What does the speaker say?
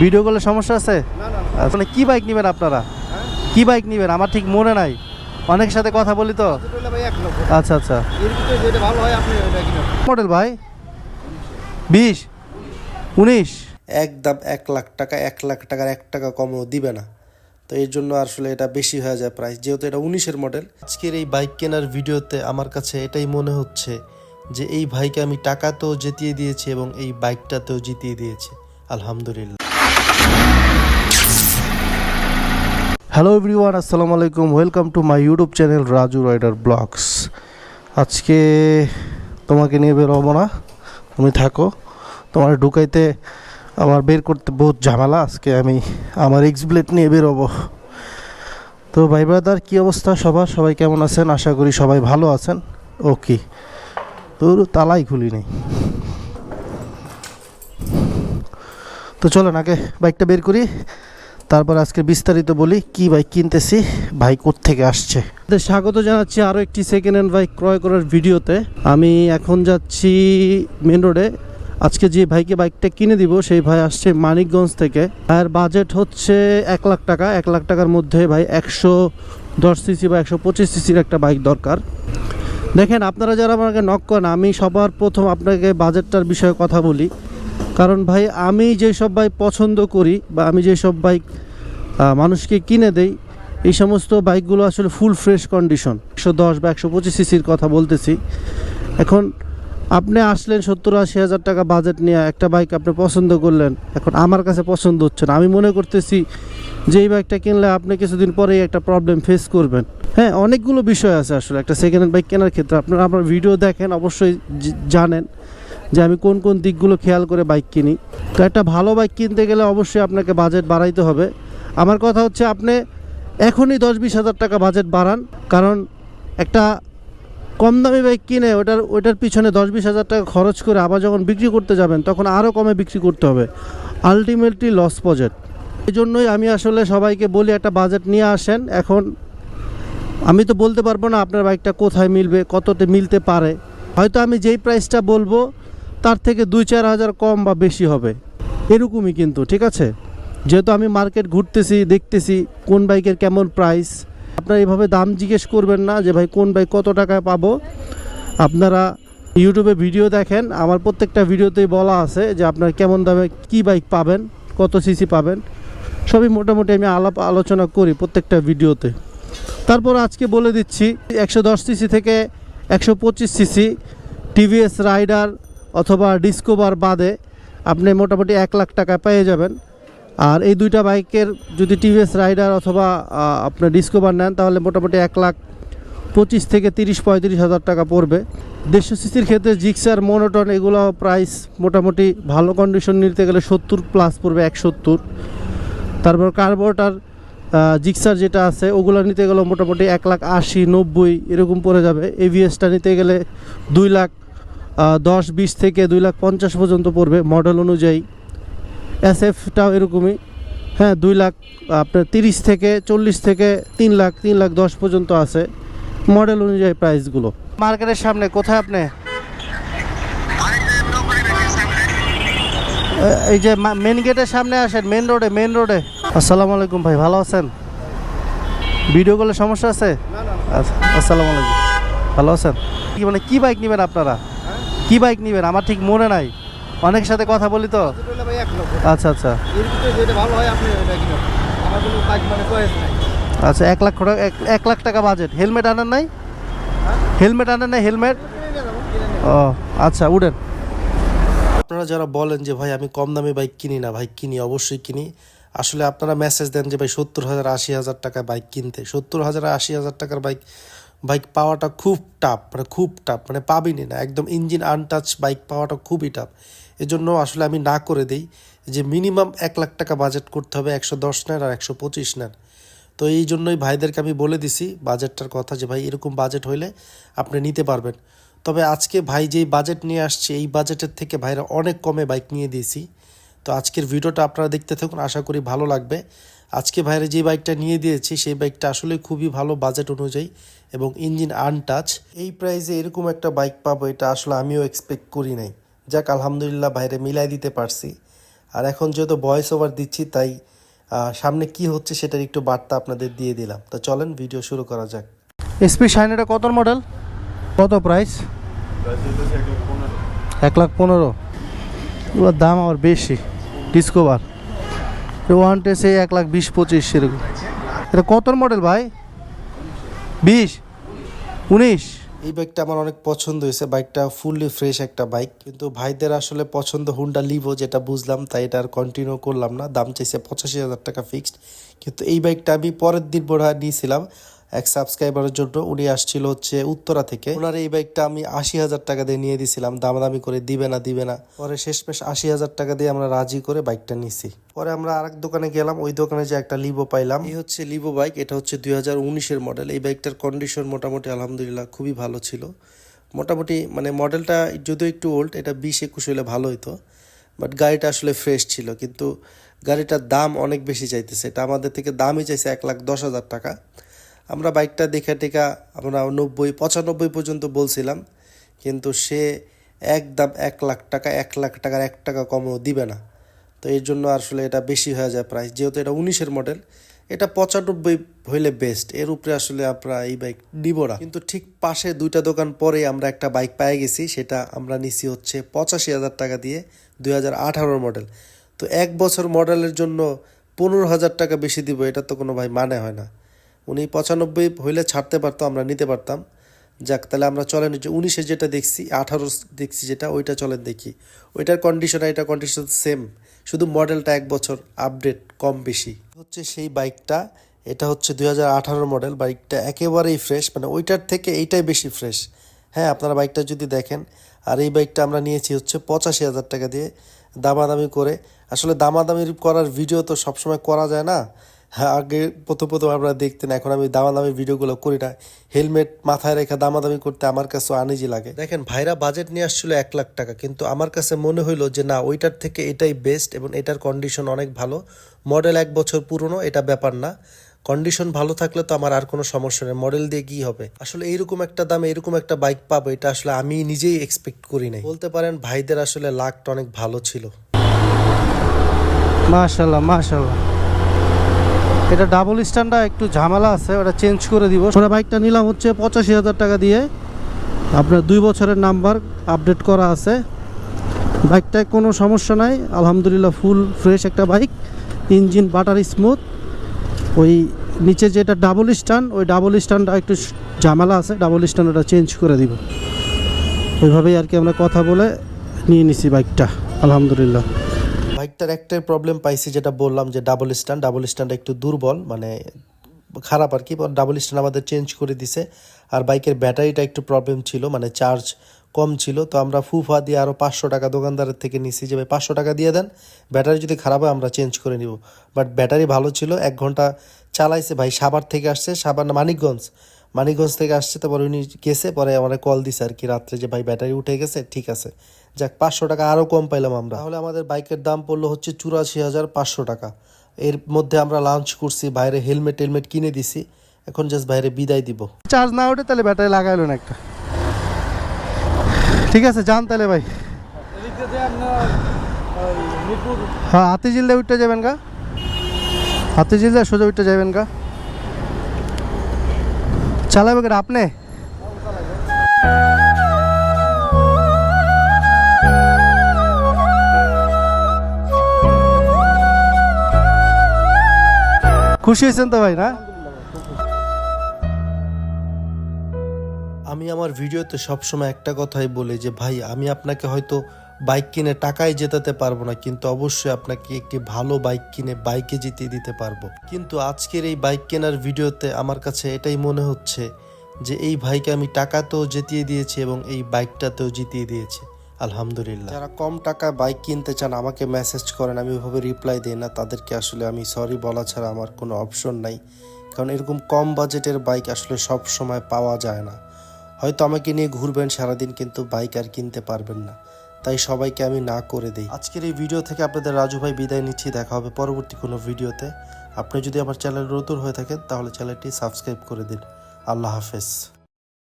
Video করলে সমস্যা আছে? না না মানে কি বাইক নেবেন আপনারা? কি বাইক নেবেন? আমার ঠিক মনে নাই। অনেক সাথে কথা বলি তো। আচ্ছা আচ্ছা। এর ভিতরে যেটা ভালো হয় আপনি ওটা কিনে মডেল ভাই? বিশ? উনিশ? একদম এক লাখ টাকা এক লাখ টাকার এক টাকা কমও দিবে না। তো এর জন্য আসলে এটা বেশি হয়ে যায় প্রাইস যেহেতু এটা উনিশের মডেল আজকের এই বাইক কেনার ভিডিওতে আমার কাছে এটাই মনে হচ্ছে যে এই ভাইকে আমি টাকাতেও জিতিয়ে দিয়েছি এবং এই বাইকটাতেও জিতিয়ে দিয়েছি। আলহামদুলিল্লাহ। হ্যালো এভরিওয়ান আসসালামু আলাইকুম welcome to my YouTube channel Raju rider vlogs আজকে তোমাকে নিয়ে বেরোবো না। তুমি থাকো। তোমার ঢুকাইতে আমার বের করতে বহুত ঝামেলা। আজকে আমি আমার এক্স ব্লেড নিয়ে বেরোবো তো ভাই ব্রাদার কী অবস্থা সবার? সবাই কেমন আছেন? আশা করি সবাই ভালো আছেন। ওকে তো তালাই খুলি নেই। তো চলো আগে বাইকটা বের করি। তারপর আজকে বিস্তারিত বলি, কি বাইক কিনতেছি, ভাই থেকে আসছে? স্বাগত জানাচ্ছি আরও একটি সেকেন্ড হ্যান্ড বাইক ক্রয় করার ভিডিওতে। আমি এখন যাচ্ছি মেন রোডে আজকে যে ভাইকে বাইকটা কিনে দিব, সেই ভাই আসছে মানিকগঞ্জ থেকে। আর বাজেট হচ্ছে এক লাখ টাকা। এক লাখ টাকার মধ্যে ভাই একশো দশ সিসি বা একশো পঁচিশ সিসির একটা বাইক দরকার। দেখেন, আপনারা যারা আমাকে নক করেন, আমি সবার প্রথম আপনাকে বাজেটটার বিষয়ে কথা বলি। কারণ ভাই, আমি যেসব বাইক পছন্দ করি বা আমি যেসব বাইক মানুষকে কিনে দেই, এই সমস্ত বাইকগুলো আসলে ফুল ফ্রেশ কন্ডিশন একশো দশ বা একশো পঁচিশ সিসির কথা বলতেছি। এখন আপনি আসলেন সত্তর আশি হাজার টাকা বাজেট নিয়ে একটা বাইক আপনি পছন্দ করলেন, এখন আমার কাছে পছন্দ হচ্ছে না। আমি মনে করতেছি যে এই বাইকটা কিনলে আপনি কিছুদিন পরেই একটা প্রবলেম ফেস করবেন। হ্যাঁ অনেকগুলো বিষয় আছে আসলে। একটা সেকেন্ড হ্যান্ড বাইক কেনার ক্ষেত্রে আপনারা, আপনার ভিডিও দেখেন, অবশ্যই জানেন। যে আমি কোন কোন দিকগুলো খেয়াল করে বাইক কিনি। তো একটা ভালো বাইক কিনতে গেলে অবশ্যই আপনাকে বাজেট বাড়াইতে হবে। আমার কথা হচ্ছে আপনি এখনই দশ বিশ হাজার টাকা বাজেট বাড়ান। কারণ একটা কম দামি বাইক কিনে ওটার ওটার পিছনে দশ বিশ হাজার টাকা খরচ করে আবার যখন বিক্রি করতে যাবেন, তখন আরও কমে বিক্রি করতে হবে। আলটিমেটলি লস বাজেট এই জন্যই আমি আসলে সবাইকে বলি, একটা বাজেট নিয়ে আসেন। এখন আমি তো বলতে পারব না আপনার বাইকটা কোথায় মিলবে, কততে মিলতে পারে। হয়তো আমি যেই প্রাইসটা বলব তার থেকে দুই চার হাজার কম বা বেশি হবে। এরকমই কিন্তু, ঠিক আছে? যেহেতু আমি মার্কেট ঘুরতেছি, দেখতেছি কোন বাইকের কেমন প্রাইস, আপনারা এইভাবে দাম জিজ্ঞেস করবেন না যে, ভাই, কোন বাইক কত টাকায় পাবো? আপনারা ইউটিউবে ভিডিও দেখেন, আমার প্রত্যেকটা ভিডিওতেই বলা আছে যে, আপনার কেমন দামে কি বাইক পাবেন, কত সিসি পাবেন? সবই মোটামুটি আমি আলাপ আলোচনা করি প্রত্যেকটা ভিডিওতে। তারপর আজকে বলে দিচ্ছি, একশো দশ সিসি থেকে একশো পঁচিশ সিসি টিভিএস রাইডার অথবা ডিসকোভার বাদে আপনি মোটামুটি এক লাখ টাকা পেয়ে যাবেন। আর এই দুইটা বাইকের যদি টিভিএস রাইডার অথবা আপনার ডিসকোভার নেন, তাহলে মোটামুটি এক লাখ পঁচিশ থেকে তিরিশ পঁয়ত্রিশ হাজার টাকা পড়বে। দেড়শো সিসির ক্ষেত্রে জিক্সার, মোনোটন এগুলো প্রাইস মোটামুটি ভালো কন্ডিশন নিতে গেলে সত্তর প্লাস পড়বে এক সত্তর। তারপর কার্বোটার জিক্সার যেটা আছে, ওগুলো নিতে গেলে মোটামুটি এক লাখ আশি, নব্বই এরকম পড়ে যাবে। এভিএসটা নিতে গেলে দুই লাখ দশ বিশ থেকে দুই লাখ পঞ্চাশ পর্যন্ত পড়বে মডেল অনুযায়ী। এস এফটাও এরকমই। হ্যাঁ দুই লাখ আপনার তিরিশ থেকে চল্লিশ থেকে তিন লাখ তিন লাখ দশ পর্যন্ত আছে মডেল অনুযায়ী প্রাইসগুলো মার্কেটের সামনে কোথায় আপনি? এই যে মেন গেটের সামনে আসেন মেন রোডে মেন রোডে আসসালামু আলাইকুম ভাই ভালো আছেন? ভিডিও করলে সমস্যা আছে? আচ্ছা আসসালামু আলাইকুম। ভালো আছেন? কি মানে কী বাইক নেবেন আপনারা? কি বাইক নেবেন? আমার ঠিক মনে নাই। অনেক সাথে কথা বলি তো। আচ্ছা আচ্ছা হয় বাইক মানে আচ্ছা এক লাখ এক- এক লাখ টাকা বাজেট হেলমেট আনেন নাই? হেলমেট আনেন নাই হেলমেট ও আচ্ছা উঠেন। আপনারা যারা বলেন যে ভাই আমি কম দামে বাইক কিনি না ভাই কিনি অবশ্যই কিনি। আসলে আপনারা মেসেজ দেন যে ভাই সত্তর হাজার আশি হাজার টাকা বাইক কিনতে। সত্তর হাজার আশি হাজার টাকার বাইক বাইক পাওয়াটা খুব টাফ মানে খুব টাফ মানে পাবিনি না। একদম ইঞ্জিন আনটাচ বাইক পাওয়াটা খুবই টাফ এজন্য আসলে আমি না করে দেই যে মিনিমাম এক লাখ টাকা বাজেট করতে হবে, একশো দশ নেন আর একশো পঁচিশ নেন। তো এই জন্যই ভাইদেরকে আমি বলে দিছি বাজেটটার কথা যে, ভাই, এরকম বাজেট হইলে আপনি নিতে পারবেন। তবে আজকে ভাই যেই বাজেট নিয়ে আসছে, এই বাজেটের থেকে ভাইরা অনেক কমে বাইক নিয়ে দিয়েছি। তো আজকের ভিডিওটা আপনারা দেখতে থাকুন, আশা করি ভালো লাগবে। আজকে ভাইরা যে বাইকটা নিয়ে দিয়েছি, সেই বাইকটা আসলে খুবই ভালো বাজেট অনুযায়ী এবং ইঞ্জিন আনটাচ এই প্রাইসে এরকম একটা বাইক পাবো, এটা আসলে আমিও এক্সপেক্ট করি নাই। যাক, আলহামদুলিল্লাহ ভাইরে মিলাই দিতে পারছি। আর এখন যেহেতু ভয়েস ওভার দিচ্ছি, তাই সামনে কি হচ্ছে সেটার একটু বার্তা আপনাদের দিয়ে দিলাম। তো চলেন ভিডিও শুরু করা যাক। এসপি শাইন এটা কত মডেল কত প্রাইস এক লাখ পনেরো। দাম আবার বেশি। ডিসকোভার ওয়ান টেসে এক লাখ বিশ, পঁচিশ সেরকম এটা কত মডেল ভাই? বিশ? উনিশ? এই বাইকটা আমার অনেক পছন্দ হয়েছে। বাইকটা ফুললি ফ্রেশ একটা বাইক কিন্তু ভাইদের আসলে পছন্দ হুন্ডা লিভো যেটা বুঝলাম, তাই এটা আর কন্টিনিউ করলাম না। দাম চাইছে পঁচাশি হাজার টাকা ফিক্সড কিন্তু এই বাইকটা আমি পরের দিন বোধ হয় নিয়েছিলাম। এক সাবস্ক্রাইবারের জন্য উনি আসছিল হচ্ছে উত্তরা থেকে। ওনার এই বাইকটা আমি আশি হাজার টাকা দিয়ে নিয়ে দিয়েছিলাম দামাদামি করে দিবে না দিবে না। পরে শেষমেশ আশি হাজার টাকা দিয়ে আমরা রাজি করে বাইকটা নিছি। পরে আমরা আরেক দোকানে গেলাম, ওই দোকানে যে একটা লিভো পাইলাম। এই হচ্ছে লিভো বাইক এটা হচ্ছে দুই হাজার উনিশের মডেল এই বাইকটার কন্ডিশন মোটামুটি আলহামদুলিল্লাহ খুবই ভালো ছিল। মোটামুটি মানে মডেলটা যদিও একটু ওল্ড এটা বিশ একুশ হলে ভালো হতো বাট গাড়িটা আসলে ফ্রেশ ছিল, কিন্তু গাড়িটার দাম অনেক বেশি চাইতেছে। এটা আমাদের থেকে দামই চাইছে এক লাখ দশ হাজার টাকা। আমরা বাইকটা দেখে টেকা আমরা নব্বই, পঁচানব্বই পর্যন্ত বলছিলাম, কিন্তু সে একদম এক লাখ টাকা, এক লাখ টাকার এক টাকা কমও দিবে না। তো এর জন্য আসলে এটা বেশি হয়ে যায় প্রাইস যেহেতু এটা উনিশের মডেল এটা পঁচানব্বই হইলে বেস্ট এর উপরে আসলে আমরা এই বাইক নিব না। কিন্তু ঠিক পাশে দুইটা দোকান পরে আমরা একটা বাইক পেয়ে গেছি, সেটা আমরা নিছি হচ্ছে পঁচাশি হাজার টাকা দিয়ে দুই হাজার আঠারোর মডেল তো এক বছর মডেলের জন্য পনেরো হাজার টাকা বেশি দিব, এটা তো কোনো ভাই মানে হয় না। উনি পঁচানব্বই হইলে ছাড়তে পারতো, আমরা নিতে পারতাম। যাক, তাহলে আমরা চলেন যে উনিশে যেটা দেখছি, আঠারো দেখছি যেটা, ওইটা চলেন দেখি। ওইটার কন্ডিশন এটা কন্ডিশন সেম শুধু মডেলটা এক বছর আপডেট কম বেশি। হচ্ছে সেই বাইকটা এটা হচ্ছে দুই হাজার আঠারো মডেল বাইকটা একেবারেই ফ্রেশ মানে ওইটার থেকে এইটাই বেশি ফ্রেশ হ্যাঁ আপনারা বাইকটা যদি দেখেন, আর এই বাইকটা আমরা নিয়েছি হচ্ছে পঁচাশি হাজার টাকা দিয়ে, দামাদামি করে। আসলে দামাদামি করার ভিডিও তো সবসময় করা যায় না। আগে প্রথম প্রথম আপনারা দেখতেন এখন আমি দামাদামি ভিডিওগুলো করি না। হেলমেট মাথায় রেখে দামাদামি করতে আমার কাছে আনিজি লাগে। দেখেন ভাইরা বাজেট নিয়ে আসছিল এক লাখ টাকা কিন্তু আমার কাছে মনে হইল যে না ওইটার থেকে এটাই বেস্ট এবং এটার কন্ডিশন অনেক ভালো। মডেল এক বছর পুরনো এটা ব্যাপার না। কন্ডিশন ভালো থাকলে তো আমার আর কোনো সমস্যা নেই মডেল দিয়ে কি হবে? আসলে এইরকম একটা দামে এরকম একটা বাইক পাবো এটা আসলে আমি নিজেই এক্সপেক্ট করি নাই। বলতে পারেন ভাইদের আসলে লাকটা অনেক ভালো ছিল। মাশাল্লাহ মাশাল্লাহ এটা ডাবল স্ট্যান্ডটা একটু ঝামেলা আছে, ওটা চেঞ্জ করে দিব। ওটা বাইকটা নিলাম হচ্ছে পঁচাশি হাজার টাকা দিয়ে। আপনার দুই বছরের নাম্বার আপডেট করা আছে। বাইকটায় কোনো সমস্যা নাই, আলহামদুলিল্লাহ ফুল ফ্রেশ একটা বাইক ইঞ্জিন বাটার স্মুথ ওই নিচে যেটা ডাবল স্ট্যান্ড ওই ডাবল স্ট্যান্ডটা একটু ঝামেলা আছে ডাবল স্ট্যান্ড ওটা চেঞ্জ করে দিব। ওইভাবেই আর কি আমরা কথা বলে নিয়ে নিছি বাইকটা আলহামদুলিল্লাহ। বাইকটার একটাই প্রবলেম পাইছি যেটা বললাম যে ডাবল স্ট্যান্ড ডাবল স্ট্যান্ড একটু দুর্বল মানে খারাপ আর কি ডাবল স্ট্যান্ড আমাদের চেঞ্জ করে দিছে। আর বাইকের ব্যাটারিটা একটু প্রবলেম ছিল মানে চার্জ কম ছিল। তো আমরা ফুফা দিয়ে আরও পাঁচশো টাকা দোকানদারের থেকে নিছি যে, ভাই, পাঁচশো টাকা দিয়ে দেন, ব্যাটারি যদি খারাপ হয় আমরা চেঞ্জ করে নিব। বাট ব্যাটারি ভালো ছিল, এক ঘণ্টা চালাইছে। ভাই সাবার থেকে আসছে, সাভার না মানিকগঞ্জ। মানিকগঞ্জ থেকে আসছে তারপর উনি গেছে, পরে আমার কল দিছে আর কি, রাত্রে যে ভাই ব্যাটারি উঠে গেছে, ঠিক আছে। যাক, পাঁচশো টাকা আরও কম পাইলাম আমরা। তাহলে আমাদের বাইকের দাম পড়ল হচ্ছে চুরাশি হাজার পাঁচশো টাকা। এর মধ্যে আমরা লাঞ্চ করছি বাইরে হেলমেট টেলমেট কিনে দিছি। এখন জাস্ট বাইরে বিদায় দিব। চার্জ না ওঠে তাহলে ব্যাটারি লাগাইলো না একটা। ঠিক আছে, যান তাহলে ভাই। দিয়ে হ্যাঁ হাতি জিলদে উঠতে যাবেন গা। হাতি জিলদে সোজা উঠতে যাবেন গা। চালাবে কেন আপনি? খুশি হয়েছেন তো ভাই, না? আমি আমার ভিডিওতে সবসময় একটা কথাই বলি যে, ভাই, আমি আপনাকে হয়তো বাইক কিনে টাকায় জেতাতে পারব না, কিন্তু অবশ্যই আপনাকে একটি ভালো বাইক কিনে বাইকে জিতিয়ে দিতে পারব। কিন্তু আজকের এই বাইক কেনার ভিডিওতে আমার কাছে এটাই মনে হচ্ছে যে এই ভাইকে আমি টাকাতেও জিতিয়ে দিয়েছি এবং এই বাইকটাতেও জিতিয়ে দিয়েছি। আলহামদুলিল্লাহ। যারা কম টাকায় বাইক কিনতে চান, আমাকে মেসেজ করেন, আমি ওইভাবে রিপ্লাই দিই না। তাদেরকে আসলে আমি সরি বলা ছাড়া আমার কোনো অপশন নাই। কারণ এরকম কম বাজেটের বাইক আসলে সব সময় পাওয়া যায় না। হয়তো আমাকে নিয়ে ঘুরবেন সারাদিন, কিন্তু বাইক আর কিনতে পারবেন না। তাই সবাইকে আমি না করে দিই। আজকের এই ভিডিও থেকে আপনাদের রাজু ভাই বিদায় নিচ্ছি, দেখা হবে পরবর্তী কোনো ভিডিওতে আপনি যদি আমার চ্যানেল নতুন হয়ে থাকেন, তাহলে চ্যানেলটি সাবস্ক্রাইব করে দিন। আল্লাহ হাফেজ।